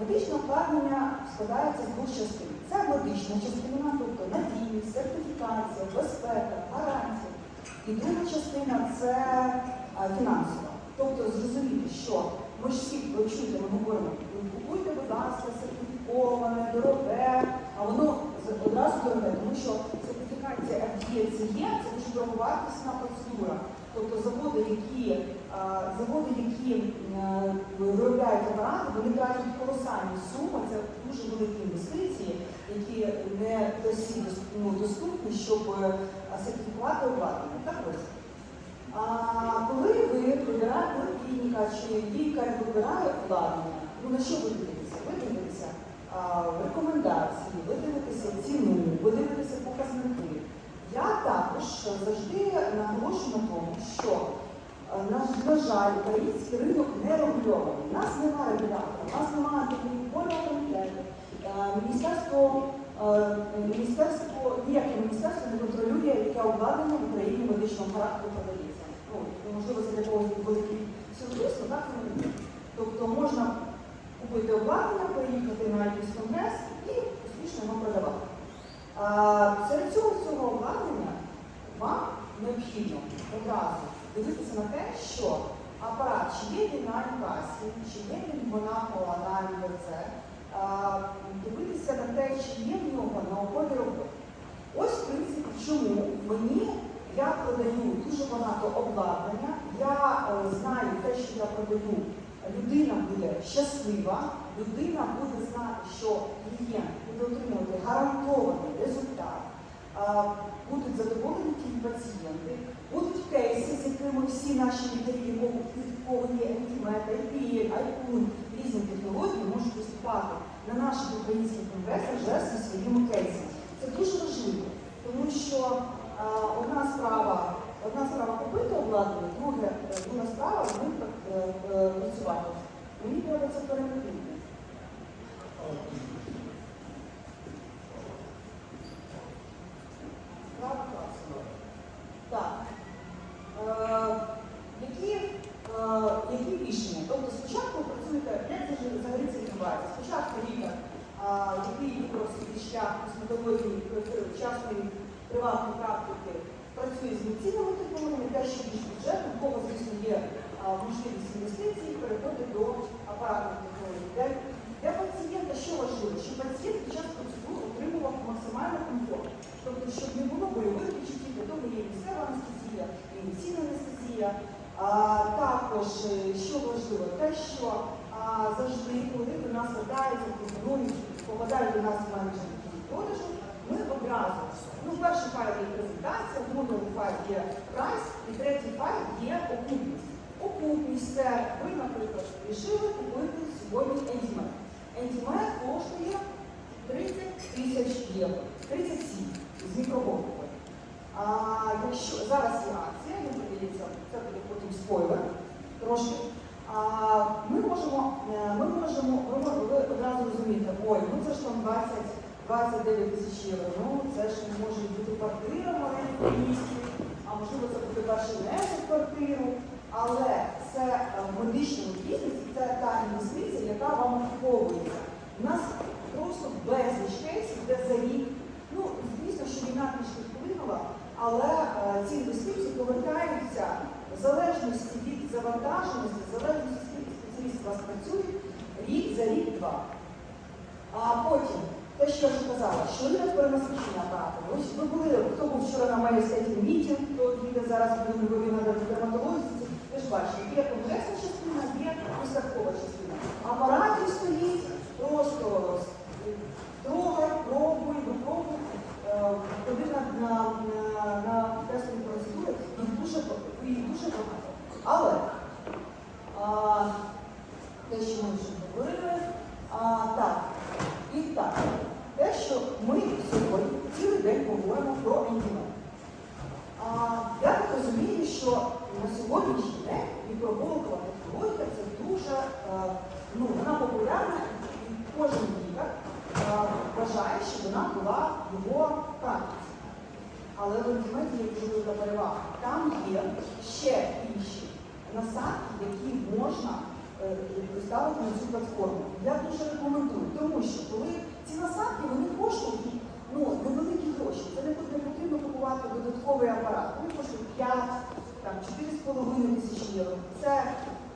Медичне обладнання складається з двох частин. Це медична частина, тобто надійність, сертифікація, безпека, гарантія. І друга частина це фінансова. Тобто зрозуміти, що ми ж всі чуєте, ми говоримо, «Ну, купуйте, будь ласка, сертифіковане, дороге, а воно одразу дороге, тому що сертифікація FDA це є, це дуже дороговартісна процедура. Тобто заводи, які, заводи, які е, виробляють апарати, вони тратять колосальні суми, це дуже великі інвестиції, які не досі доступні, щоб е, сертифікувати обладнання. Так ось. А коли ви вибираєте, клініка чи лікар вибирає обладнання, ну на що ви дивитеся? Ви дивитеся рекомендації, ви дивитеся ціну, ви дивитеся показники. Я також завжди наголошую на тому, що е, на, жаль, український ринок не регульований. У нас немає регулятора, у нас немає антимонопольного комітету. Міністерство, е, міністерство, ніяке міністерство не контролює, яке обладнання в Україні медичного характеру подається. Ну, можливо, це для когось великий сюрприз, але так. Тобто можна купити обладнання, поїхати на якийсь конгрес і успішно його продавати. А, Серед цього всього обладнання вам необхідно одразу дивитися на те, що апарат, чи є він на касі, чи є він в Монако на МВЦ, а, дивитися на те, чи є в нього наукові роботи. Ось, в принципі, чому? Мені я продаю дуже багато обладнання, я е, знаю те, що я продаю, людина буде щаслива, людина буде знати, що клієнт буде отримувати гарантований результат, а, будуть задоволені ті пацієнти, будуть кейси, з якими всі наші лікарі, якого в кого є ентімет, різні технології можуть виступати на наших українських конгресах вже зі своїми кейсами. Це дуже важливо, тому що а, одна справа, одна справа купити обладнання, друга, друга справа е, е, працювати. Мені треба це перемогти. Справа класна. Так. Е, які, е, які рішення? Тобто спочатку ви працюєте, як це ж взагалі це відбувається? Спочатку лікар, а, який вибрав свій шлях е, частної приватної практики, працює з медицинними технологіями, те, що більш бюджетно, у кого, звісно, є можливість інвестицій, переходить до апаратних технологій. Для, для пацієнта що важливо? Щоб пацієнт під час процедур отримував максимальний комфорт. Тобто, щоб не було бойових відчуттів, для того є місцева анестезія, ін'єкційна анестезія. А, також, е, що важливо, те, що а, завжди, коли до нас звертаються пропонують, попадають до нас менеджери продажу, ми одразу. Ну, перший файл є презентація, другий файл є прайс, і третій файл є окупність. Окупність це ви, наприклад, вирішили купити сьогодні ендімет. Ендімет коштує 30 тисяч євро, 37 з мікроволновою. А якщо зараз є акція, не продається, це буде потім спойлер трошки. А, ми можемо, е, ми можемо, ви одразу розумієте, ой, ну це ж там 20, 29 тисяч євро, ну це ж може бути квартира в місті, а можливо це буде перший внесок квартиру, але це е, в медичному бізнесі, це та інвестиція, яка вам окуповується. У нас просто безліч кейсів, де за рік, ну звісно, що війна трішки вплинула, але е, ці інвестиції повертаються в залежності від завантаженості, в залежності скільки спеціалістів у вас працює, рік за рік-два. А потім, що я вже казала, що не перенасичення апаратами. Ось ви були, хто був вчора на моїй статті мітінг, хто їде зараз нові на дерматології, ви ж бачите, є конгресна частина, є виставкова частина. Апаратів стоїть просто трогай, пробуй, випробуй. Е, Ходи на, на, на, на тестові процедури, їх дуже, ба- їх дуже багато. Але а, те, що ми вже говорили, а, так, і так, те, що ми сьогодні цілий день говоримо про ентімет. А, я так розумію, що на сьогоднішній день мікроболкова технологія це дуже е, ну, вона популярна і кожен лікар е, вважає, що вона була в його практиці. Але в ентіметі є дуже велика перевага. Там є ще інші насадки, які можна е, ставити на цю платформу. Я дуже рекомендую, тому що коли ці насадки вони коштують ну, невеликі гроші. Це не потрібно купувати додатковий апарат. Вони коштують 5, там 4,5 тисячі євро. Це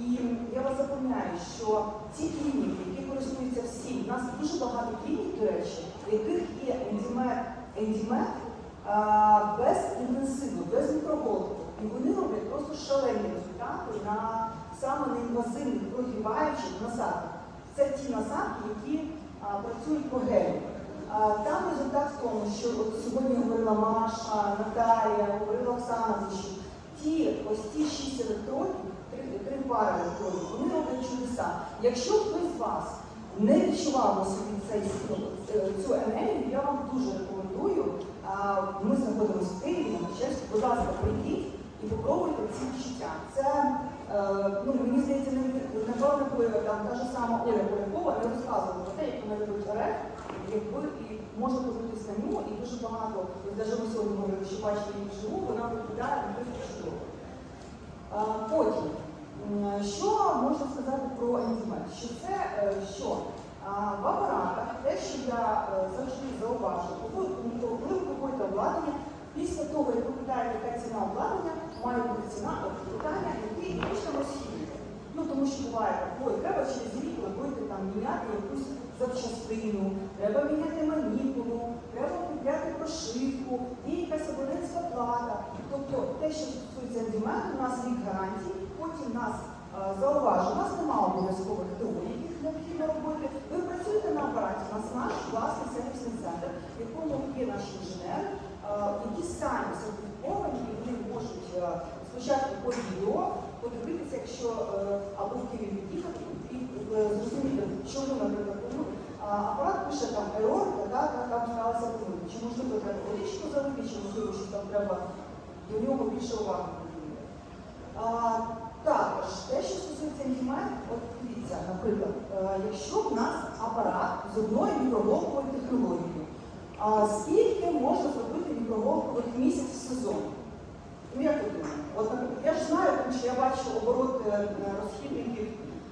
і я вас запевняю, що ці клініки, які користуються всі, у нас дуже багато клінік, до речі, в яких є ендімет, ендімет а, без інтенсиву, без мікроголовку. І вони роблять просто шалені результати на саме неінвазивних прогріваючих насадках. Це ті насадки, які працюють по гелю. Там результат в тому, що от сьогодні говорила Маша, Наталія, говорила Оксана, що ті ось ті шість електродів, три, пари електродів, вони роблять чудеса. Якщо хтось з вас не відчував на собі цей, е, цю енергію, я вам дуже рекомендую. Ми знаходимося в Києві, на будь ласка, прийдіть і попробуйте ці відчуття. Ну, мені здається, напевно, коли там та ж сама Оля Полякова не розказувала про те, як вона любить орех, якби і можна на нього, і дуже багато, навіть ми сьогодні говорили, що бачили її вживу, вона виглядає дуже чудово. Потім, що можна сказати про ендімет? Що це е, що? В апаратах те, що я е, завжди зауважую, коли ви купуєте обладнання, після того, як ви питаєте, яка ціна обладнання, має бути ціна питання, який точно розхідуєте. Ну тому що буває, ой, треба через рік робити там міняти якусь запчастину, треба міняти маніпулу, треба купляти прошивку, є якась абонентська плата. Тобто те, що стосується ендімету, у нас рік гарантії, потім нас е, зауважу, у нас немає обов'язкових теорій, яких необхідно робити. Ви працюєте на апараті, у нас наш власний сервісний центр, в якому є наші інженери, е, які самі сертифіковані, і вони можуть е, спочатку по відео подивитися, якщо е, або в Києві і е, зрозуміти, чому, наприклад, апарат пише там ерор, там сталася помилка. Чи можливо треба водичку залити, чи можливо, що там треба до нього більше уваги приділити. Також те, що стосується антимет, от дивіться, наприклад, е, якщо в нас апарат з одною мікроголовкою технологією, скільки можна зробити мікроголовкових місяць в сезон? Ну? Я ж знаю, тому що я бачу оборот е, розхідників,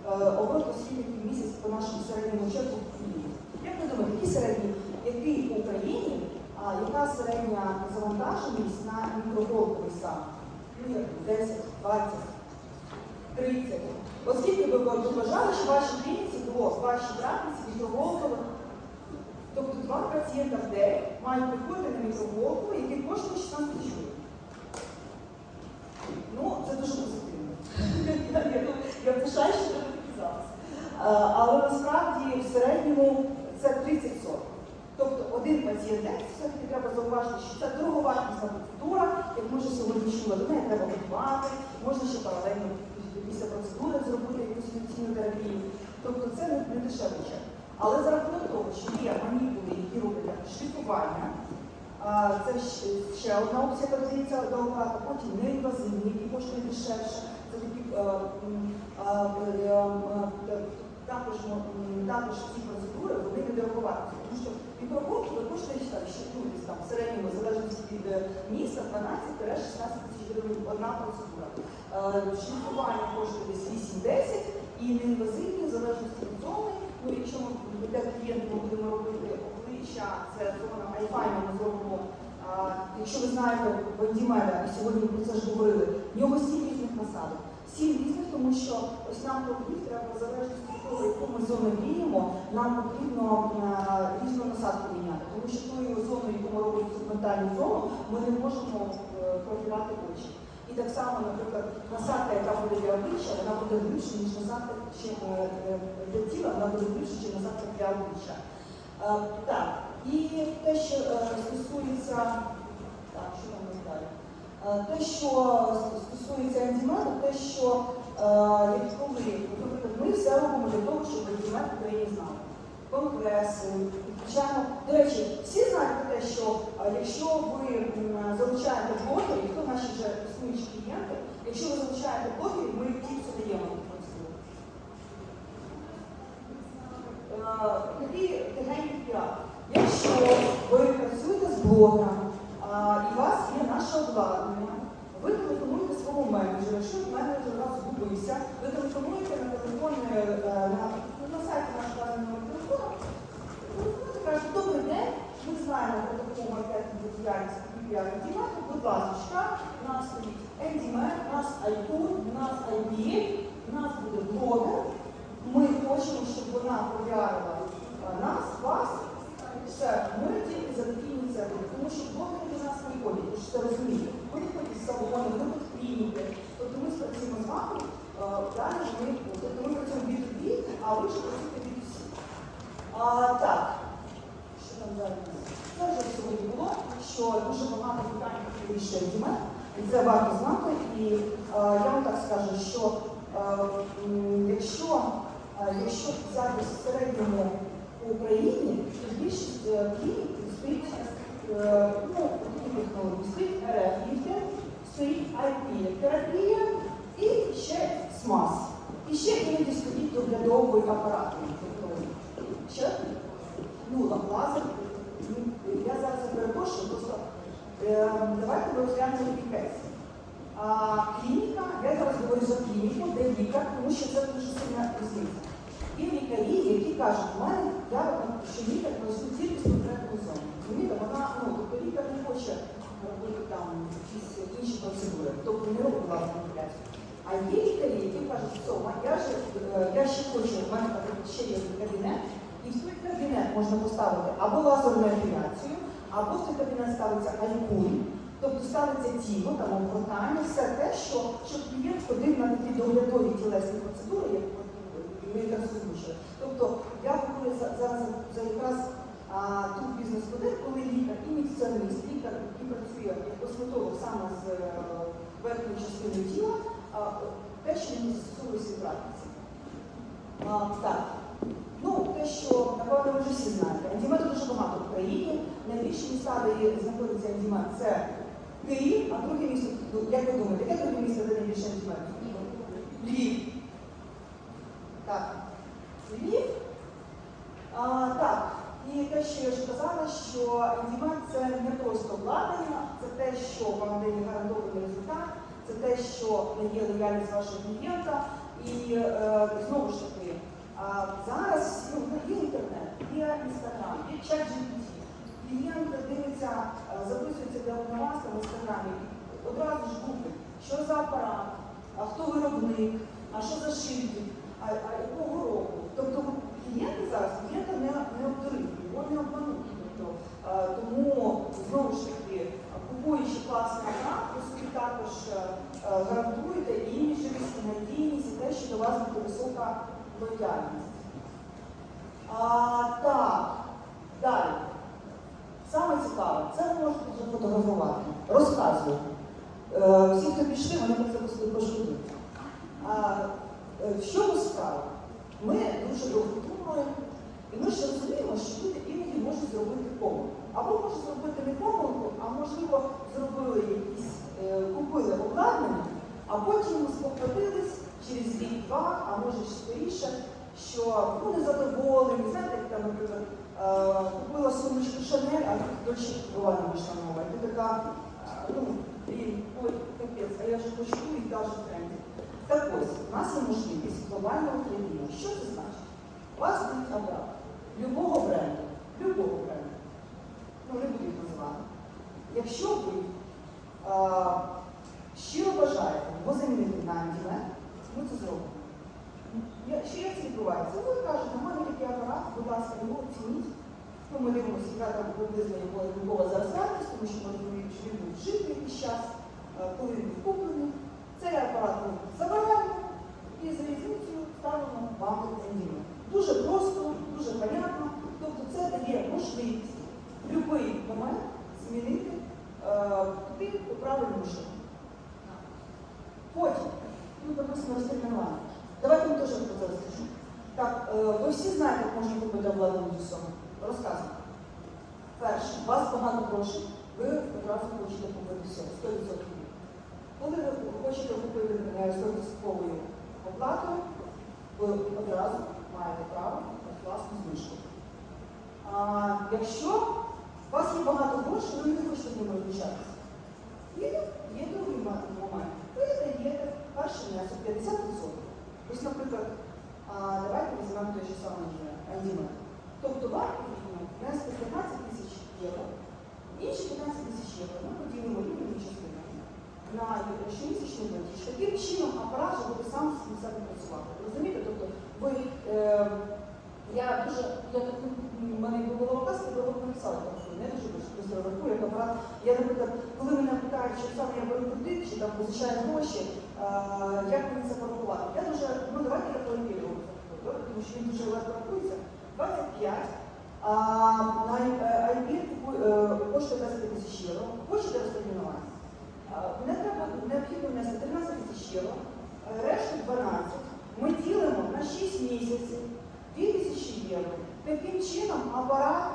е, оборот розхідників місяць по нашому середньому чеку в Києві. Як ви думаєте, які середні, який по Україні, а яка середня завантаженість на мікроголовковий сам? Ну, як 10, 20, 30. Оскільки ви вважали, що в вашій клініці було в вашій практиці мікроголовкових Тобто два пацієнта в день мають приходити на мікроголовку, який коштує 16 тисяч гривень. Ну, це дуже позитивно. Я, я, я пишаю, що це такий запис. Е, Але насправді в середньому це 30 сот. Тобто один пацієнт день, все-таки треба зауважити, що це дороговартісна процедура, як ми вже сьогодні чули, до неї треба готувати, можна ще паралельно після процедури зробити якусь інфекційну терапію. Тобто це не, чек. Але за рахунок того, що є маніпули, які роблять шліфування, Це ще одна опція подається до оплати, потім неінвазивні, які коштують дешевше. Це такі е, е, е, також, також ці процедури вони не дороговарті, тому що мікроголки коштує ну, там в середньому, залежності від е, міста, 12-16 тисяч гривень одна процедура. Е, Шліфування коштує десь 8-10 і неінвазивні, в залежності від зони. Ну, якщо ми для клієнта ми будемо робити обличчя, це зона айфайна, ми зробимо. Якщо ви знаєте Вандімера, і сьогодні ми про це ж говорили, в нього сім різних насадок. Сім різних, тому що ось нам проходить треба залежності яку ми зону діємо, нам потрібно різну насадку міняти. Тому що тою зоною, яку ми робимо сегментальну зону, ми не можемо е, очі. І так само, наприклад, насадка, яка буде для обличчя, вона буде глибше, ніж насадка чи, е, е, для тіла, вона буде глибше, ніж насадка для обличчя. Е, Так, і те, що е, стосується, так, що там далі? Е, Те, що стосується антимету, те, що е, як коли, ми все робимо для того, щоб антимет в Україні знали. Конгреси, звичайно. До речі, всі знають про те, що якщо ви залучаєте блогерів, хто наші вже існуючі клієнти, якщо ви залучаєте блогерів, ми тільки даємо таку процедуру. Е, такий тихенький піар. Якщо ви працюєте з блогером, а, і у вас є наше обладнання, ви телефонуєте своєму менеджеру, якщо в менеджер у вас Google розгубився, ви телефонуєте на телефон е, на, на сайті нашого номер телефону, телефонуєте, кажете, добрий день, ми знаємо про таку маркетингову діяльність PPR Дімату, будь ласка, у нас стоїть Ендімен, у нас iTunes, у нас IBA, у нас буде блогер, ми хочемо, щоб вона попіарила е, нас, вас, все, ми тільки за такі ініціативи, тому що блогери до нас приходять, ви ж це розумієте. Вони ходять з салони, вони ходять в клініки. Тобто ми працюємо з вами, далі ми, тобто ми працюємо від B2B, а ви ж працюєте від. А, так, що там далі? Це вже сьогодні було, що дуже багато питань від мене, і це варто знати. І е, я вам так скажу, що е, якщо, е, якщо взяти в середньому Україні, то більшість клінік стоїть ну, такі технології, стоїть РФ-ліфтинг, стоїть IP-терапія і ще СМАС. І ще стоїть доглядовий апарат. Ще? Ну, лазер. Ну, Я зараз перепрошую, просто е, давайте ми розглянемо такий. А, клініка, я зараз говорю за клініку, де лікар, тому що це дуже сильна різниця. Є лікарі, які кажуть, у мене я що лікар спеціальність конкретну зону. Розумієте, вона, ну, тобто лікар не хоче робити там якісь інші процедури, тобто не робить власну маніпуляцію. А є лікарі, що я, ж, е, я ще хочу, у мене ще є кабінет, і в той кабінет можна поставити або лазерну епіляцію, або в той кабінет ставиться айкуль, тобто ставиться тіло, там обгортання, все те, що, щоб клієнт ходив на такі доглядові тілесні процедури, як ми якраз озвучили. Тобто я говорю за- зараз за якраз ту бізнес-модель, коли лікар і медицинist, лікар, який працює як косметолог саме з е, верхньою частиною тіла, те, що він застосовує свій практиці. А, Так. Ну, те, що, напевно, ви вже всі знаєте. Ендімету дуже багато в Україні. Найбільші де знаходиться ендімет, це Київ, а друге місто, ну, як ви думаєте, яке друге місто, де найбільше ендімет? Львів. Так. Львів. А, так. І те, що я вже казала, що ендімент це не просто обладнання, це те, що вам дає гарантований результат, це те, що дає лояльність вашого клієнта. І е, знову ж таки, зараз є інтернет, є інстаграм, є чат GPT. Клієнт дивиться, е, записується для вас в інстаграмі, одразу ж гуглить, що за апарат, а хто виробник, а що за шильдик, а, а якого року. Тобто клієнти зараз клієнта не, не обдурити, його не обмануть. Тобто, е, тому знову ж таки, купуючи класний апарат, ви також е, е, гарантуєте і надійність і те, що до вас буде висока лояльність. Так, далі. Саме цікаве, це ви можете вже фотографувати. Розказую. Е, всі, хто пішли, вони про це пошкодують. Е, в чому справа? Ми дуже довго думали, і ми ще розуміємо, що люди іноді можуть зробити помилку. Або можуть зробити не помилку, а можливо зробили якісь, е, купили обладнання, а потім спохватились через рік-два, а може скоріше, що ну, незадоволені, знаєте, як там, наприклад, е, купила сумочку Шанель, а тут дощі була не нова. І ти така, е, ну, блін, ой, капець, а я ж хочу і ж в тренді. Так ось, у нас є можливість глобального тренінга. Що це значить? У вас будуть апарат любого бренду, любого бренду, ну не буду їх називати. Якщо ви е, щиро бажаєте його замінити на антимет, ми це зробимо. Що як це відбувається? Ви кажете, у мене такий апарат, будь ласка, його оцініть. Ну, ми дивимося, яка там приблизно його ринкова зараз тому що ми розуміємо, що він був вжитий якийсь час, е, коли він був куплений. Цей апарат ми забираємо і за різницею ставимо вам ендіми. Дуже просто, дуже понятно. Тобто це дає можливість в будь-який момент змінити е, туди по правильному шляху. Потім, ну, допустимо, розтермінування. Давайте я теж про це розкажу. Так, е, ви всі знаєте, як можна купити обладнання до цього. Розказую. Перше, у вас багато грошей, ви одразу хочете купити все, 100%. Коли ви хочете купити 100% оплатою, ви одразу маєте право на власну знижку. Якщо у вас є багато грошей, ви не хочете ними розлучатися. І є другий момент. Ви даєте перший внесок 50%. Ось, наприклад, давайте візьмемо той же самий андімет. Тобто вартість внести 15 тисяч євро, інші 15 тисяч євро ми поділимо рівними частинами на щомісячний платіж. Таким чином апарат вже буде сам з себе працювати. Розумієте? Тобто ви, е, я дуже, я так, в мене якби була казка, я було написала, тому що не дуже швидко рахую, як апарат. Я, наприклад, коли мене питають, що саме я беру позичаю гроші, е, як мені це? Я дуже, ну давайте я перевірю, тому що він дуже легко рахується. 25, а на IB коштує 10 тисяч євро, хочете розтермінувати? Не треба необхідно внести 13 тисяч євро, е, решту 12. Ми ділимо на 6 місяців 2 тисячі євро. Таким чином апарат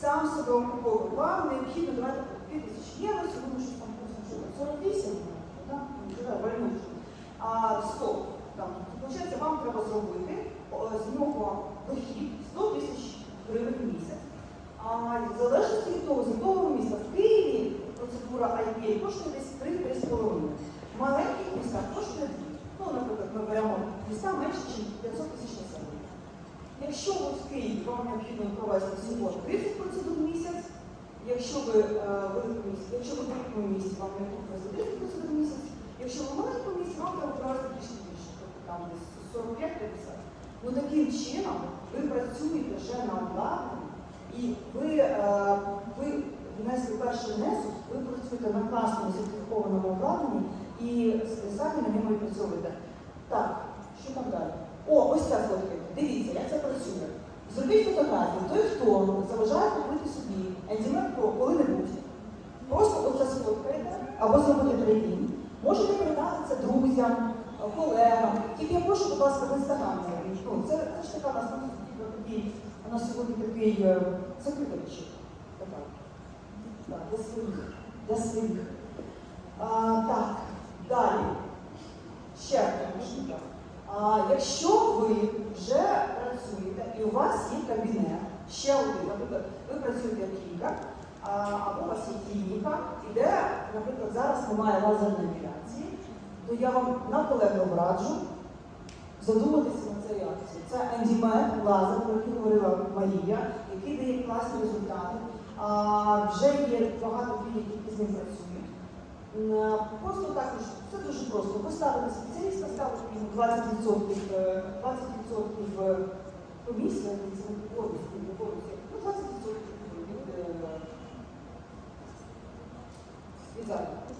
сам себе окуповує. Вам необхідно давати 2 тисячі євро, сьогодні що там 48, так? Ну. А 100, там, виходить, вам треба зробити з нього дохід 100 тисяч гривень в місяць. А в залежності від того, з якого міста в Києві процедура IPA коштує десь 3-3,5. В маленьких містах коштує 2. Ну, наприклад, ми беремо міста менше, ніж 500 тисяч населення. Якщо в Києві вам необхідно провести всього 30 процедур в місяць, якщо ви е, великому місті, якщо ви великому місті, вам необхідно провести 30 процедур в місяць, якщо ви маленькому місті, вам треба провести більше більше, тобто там десь 45-50. Ну таким чином ви працюєте вже на обладнанні, і ви, е, ви внесли перший внесок, ви працюєте на класному сертифікованому обладнанні і самі на ньому відпрацьовуєте. Так, що там далі? О, ось ця фотка. Дивіться, як це працює. Зробіть фотографію. Той, хто заважає купити собі або зробити трейдинг. Можете передати це друзям, колегам. Тільки я прошу, будь ласка, в інстаграм зробіть. Ну, це, ж така нас у нас сьогодні такий е, закриточок. Так, для своїх. Для своїх. А, так, далі. Ще одне. А, якщо ви вже працюєте і у вас є кабінет, ще один, наприклад, ви працюєте як лікар, а, або клініка, і де, наприклад, зараз немає лазерної епіляції, то я вам наполегливо раджу задуматися на цей акцію. Це ендімет, лазер, про який говорила Марія, який дає класні результати. А, вже є багато клінік, які з ним працюють. Просто також це дуже просто. Ви ставите спеціаліста, ставите 20%, е, 20% е, комісія, це не повністю, не ну 20% від, е, від заробітку.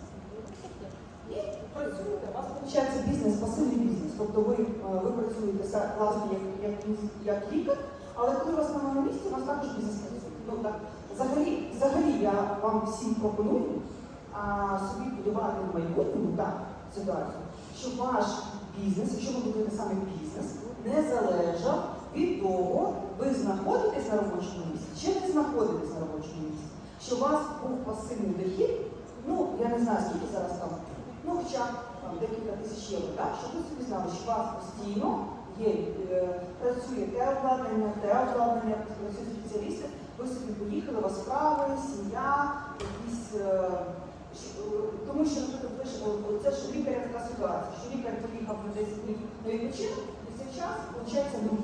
І працюєте, у вас виходить бізнес, пасивний бізнес. Тобто ви, е, ви працюєте власне як, як, як лікар, але коли у вас на місці, у вас також бізнес працює. Ну, взагалі, взагалі я вам всім пропоную а, собі будувати в майбутньому так, ситуацію, щоб ваш бізнес, якщо ви будуєте саме бізнес, не залежав від того, ви знаходитесь на робочому місці чи не знаходитесь на робочому місці. Щоб у вас був пасивний дохід, ну я не знаю, скільки зараз там, ну хоча там, декілька тисяч євро, так, щоб ви собі знали, що у вас постійно є, е, працює те обладнання, те обладнання, працюють спеціалісти, ви собі поїхали, у вас справи, сім'я, якісь. е, е, тому що, е, це ж лікаря така ситуація, що лікар поїхав на 10 днів на відпочинок, і цей час, виходить, ну,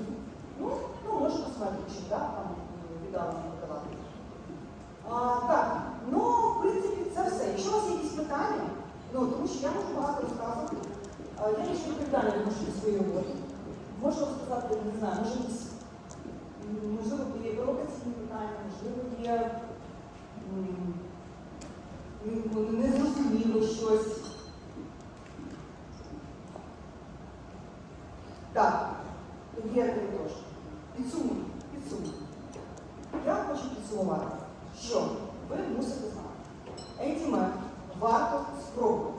ну, ну може посмотрити, так, там віддалено подавати. Так, ну, в принципі, це все. Якщо у вас є якісь питання, ну, тому що я можу багато Я більше питання відношу до своєї роботи. Можу сказати, не знаю, може можливо, є провокаційні питання, можливо, є ну, незрозуміло щось. Так, є тож. Підсумуй, підсумуй. Я хочу підсумувати, що ви мусите знати. Ентімет варто спробувати.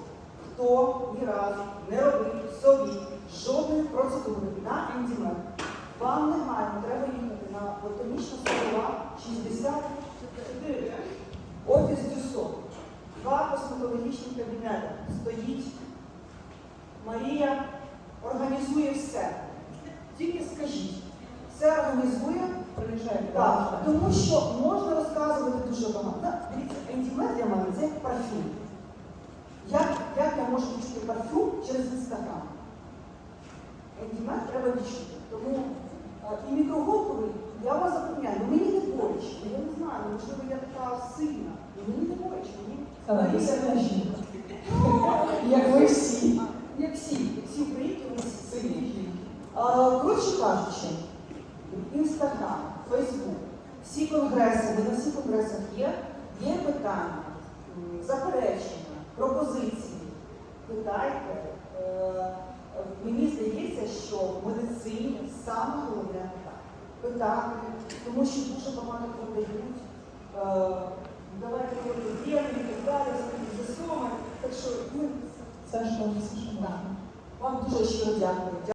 Разу не робив собі жодної процедури на ентімет, вам негайно треба їхати на ботанічна садова 64 офіс ДЮСО. Два косметологічні кабінети. Стоїть. Марія організує все. Тільки скажіть, все організує. Так, тому що можна розказувати дуже багато. Дивіться, ентімет для мене це як парфюм. Як, я можете відчути парфюм через інстаграм. Інтимет треба відчути. Тому е, і мікрогоковий, я вас запевняю, ну мені не боляче, я не знаю, можливо, я така сильна, мені не боляче, мені Але ви сильна жінка. Як ви всі. як всі, як всі українки, вони всі сильні жінки. Е, Коротше кажучи, Інстаграм, Фейсбук, всі конгреси, ми на всіх конгресах є, є питання, заперечення, пропозиції. Питайте. Е, Мені здається, що в медицині саме головне питання. Питати, тому що дуже багато продають. Е, Давайте вірно і так далі, засоми. Так що ну, Це що, вам дуже щиро дякую.